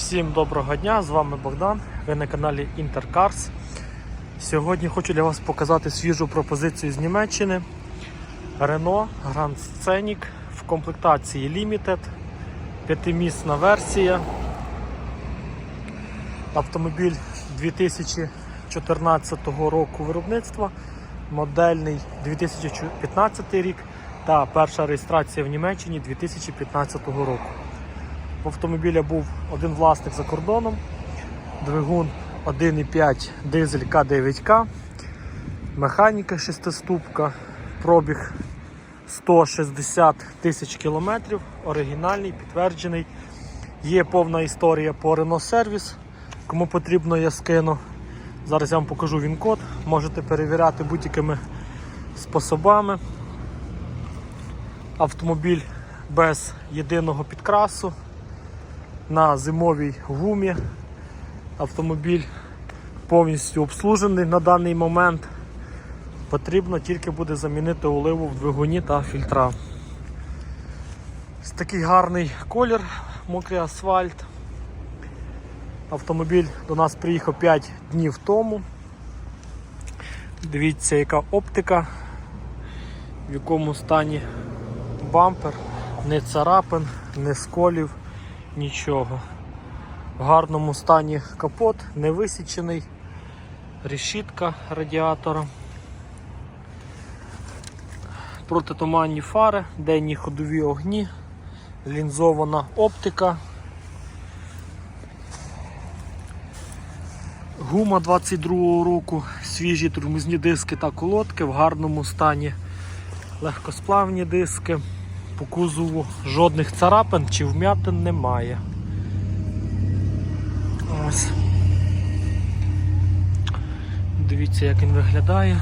Всім доброго дня, з вами Богдан. Ви на каналі Intercars. Сьогодні хочу для вас показати свіжу пропозицію з Німеччини. Renault Grand Scenic в комплектації Limited, п'ятимісна версія. Автомобіль 2014 року виробництва, модельний 2015 рік та перша реєстрація в Німеччині 2015 року. В автомобіля був один власник за кордоном, двигун 1,5 дизель К9К, механіка 6-ступка, пробіг 160 тисяч кілометрів, оригінальний, підтверджений. Є повна історія по Renault Service. Кому потрібно, я скину. Зараз я вам покажу він-код. Можете перевіряти будь-якими способами. Автомобіль без єдиного підкрасу на зимовій гумі. Автомобіль повністю обслужений на даний момент. Потрібно тільки буде замінити оливу в двигуні та фільтра. Ось такий гарний колір, мокрий асфальт. Автомобіль до нас приїхав 5 днів тому. Дивіться, яка оптика, в якому стані бампер, не царапин, не сколів, нічого. В гарному стані капот, не висічений, решітка радіатора. Протитуманні фари, денні ходові огні, лінзована оптика. Гума 22-го року, свіжі тормозні диски та колодки в гарному стані, легкосплавні диски. По кузову жодних царапин чи вмятин немає. Ось. Дивіться, як він виглядає.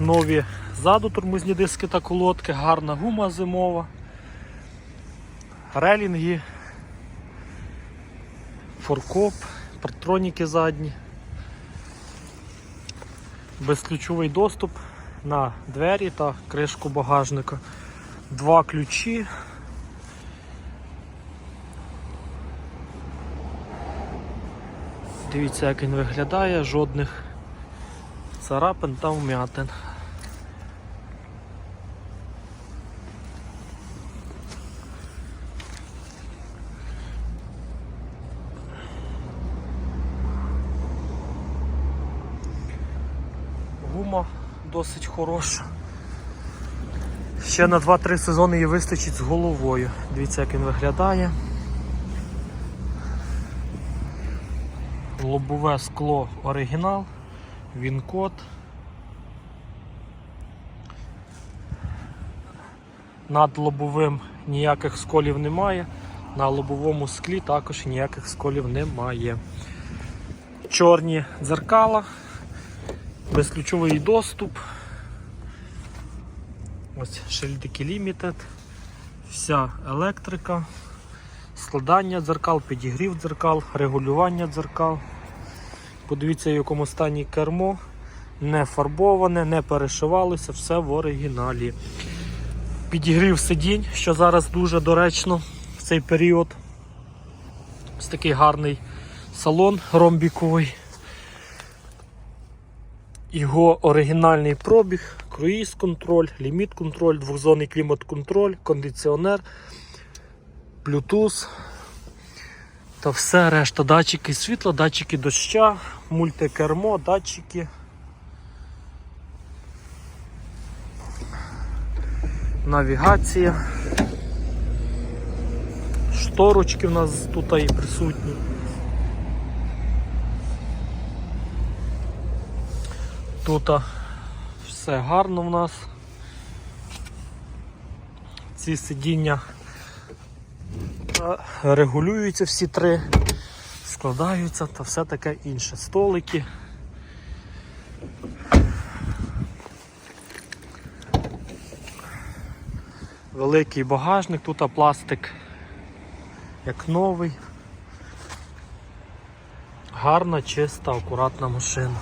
Нові ззаду тормозні диски та колодки, гарна гума зимова, релінги, форкоп, партроніки задні, безключовий доступ на двері та кришку багажника. Два ключі. Дивіться, як він виглядає, жодних царапин та вмятин. Гума досить хороша. Ще на 2-3 сезони її вистачить з головою. Дивіться, як він виглядає. Лобове скло оригінал, він-код. Над лобовим ніяких сколів немає, на лобовому склі також ніяких сколів немає. Чорні дзеркала, безключовий доступ. Ось шильдики Limited, вся електрика, складання дзеркал, підігрів дзеркал, регулювання дзеркал. Подивіться, в якому стані кермо, не фарбоване, не перешивалося, все в оригіналі. Підігрів сидінь, що зараз дуже доречно в цей період. Ось такий гарний салон ромбіковий. Його оригінальний пробіг, круїз контроль, ліміт контроль, двохзонний клімат контроль, кондиціонер, Bluetooth та все решта. Датчики світла, датчики доща, мультикермо, датчики. Навігація. Шторочки в нас тут і присутні. Тут все гарно в нас. Ці сидіння е, регулюються всі три, складаються та все таке інше. Столики. Великий багажник, тут пластик як новий. Гарна, чиста, акуратна машина.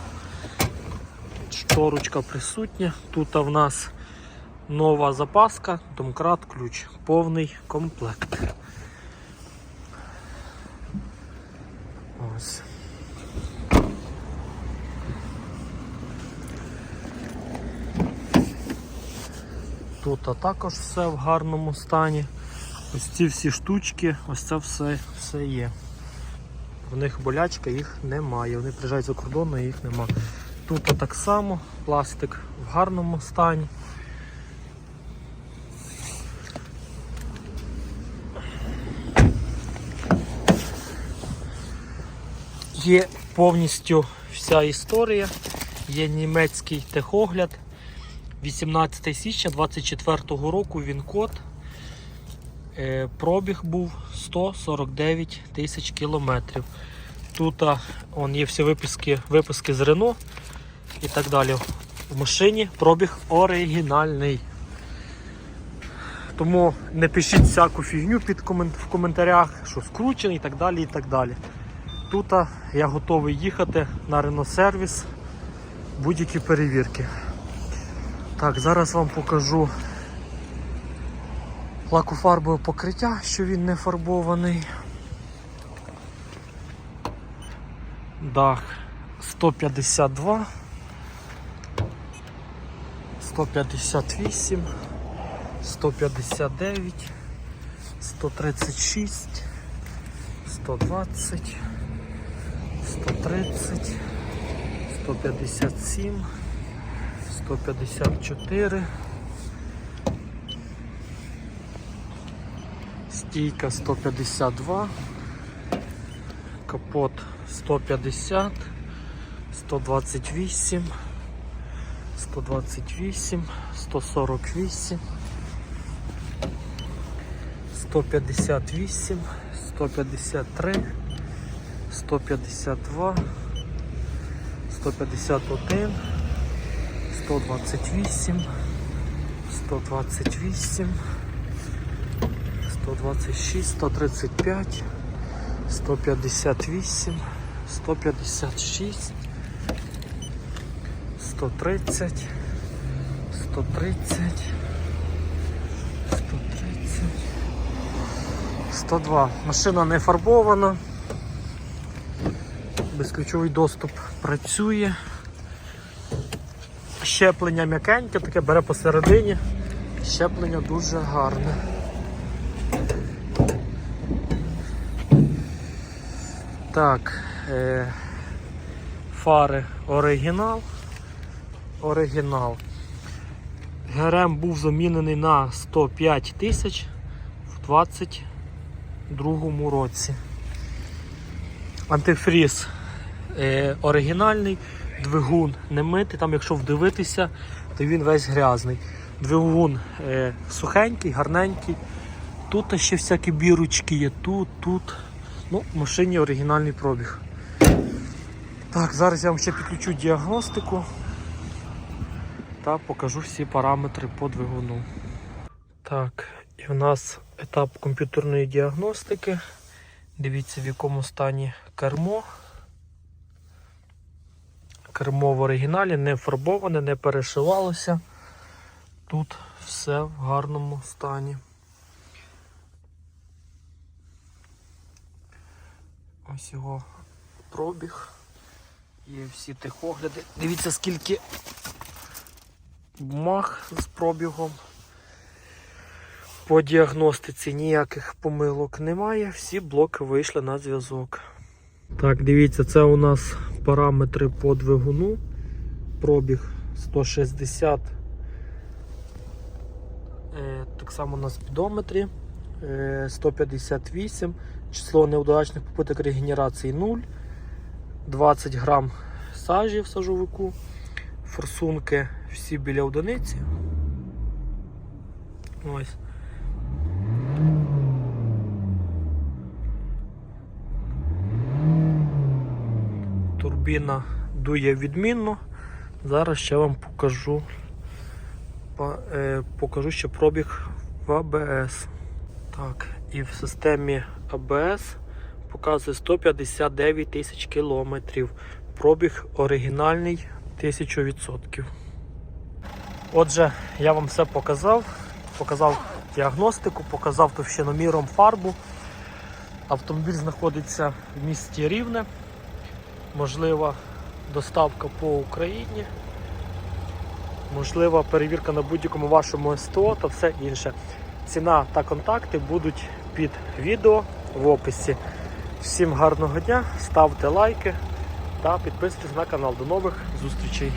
Шторочка присутня. Тут в нас нова запаска, домкрат, ключ, повний комплект. Ось. Тут також все в гарному стані. Ось ці всі штучки, ось це все, все є. В них болячка, їх немає. Вони приїжджають за кордону, і їх немає. Тут так само пластик в гарному стані. Є повністю вся історія, є німецький техогляд. 18 січня 24 року він код. Е, Пробіг був 149 тисяч кілометрів. Тут є всі виписки, виписки з Рено і так далі. В машині пробіг оригінальний. Тому не пишіть всяку фігню під комент, в коментарях, що скручений і так далі. і так далі. Тут я готовий їхати на Renault сервіс будь-які перевірки. Так, зараз вам покажу лакофарбове покриття, що він не фарбований. Дах 152, 158, 159, 136, 120, 130, 157, 154. Стійка 152, капот 150, 128, 128, 148, 158, 153, 152, 151, 128, 128, 126, 135, 158, 156, 130, 130, 130, 102. Машина не фарбована. Безключовий доступ працює. Щеплення м'якеньке, таке бере посередині. Щеплення дуже гарне. Так, е, фари оригінал. Оригінал. ГРМ був замінений на 105 тисяч в 22 році. Антифріз е, оригінальний, двигун не митий, там якщо вдивитися, то він весь грязний. Двигун е, сухенький, гарненький. Тут ще всякі бірочки є, тут, тут. Ну, в машині оригінальний пробіг. Так, зараз я вам ще підключу діагностику та покажу всі параметри по двигуну. Так, і в нас етап комп'ютерної діагностики. Дивіться, в якому стані кермо. Кермо в оригіналі не фарбоване, не перешивалося. Тут все в гарному стані. Ось його пробіг. Є всі техогляди. Дивіться, скільки бумаг з пробігом. По діагностиці ніяких помилок немає, всі блоки вийшли на зв'язок. Так, дивіться, це у нас параметри по двигуну. Пробіг 160. Е, так само на спідометрі. Е, 158. Число неудачних попиток регенерації 0. 20 грам сажі в сажовику. Форсунки всі біля одиниці. Ось. Турбіна дує відмінно. Зараз ще вам покажу е, покажу ще пробіг в АБС. Так, і в системі АБС показує 159 тисяч кілометрів. Пробіг оригінальний 1000%. Отже, я вам все показав. Показав діагностику, показав товщиноміром фарбу. Автомобіль знаходиться в місті Рівне. можлива доставка по Україні, можлива перевірка на будь-якому вашому СТО та все інше. Ціна та контакти будуть під відео в описі. Всім гарного дня, ставте лайки та підписуйтесь на канал. До нових зустрічей!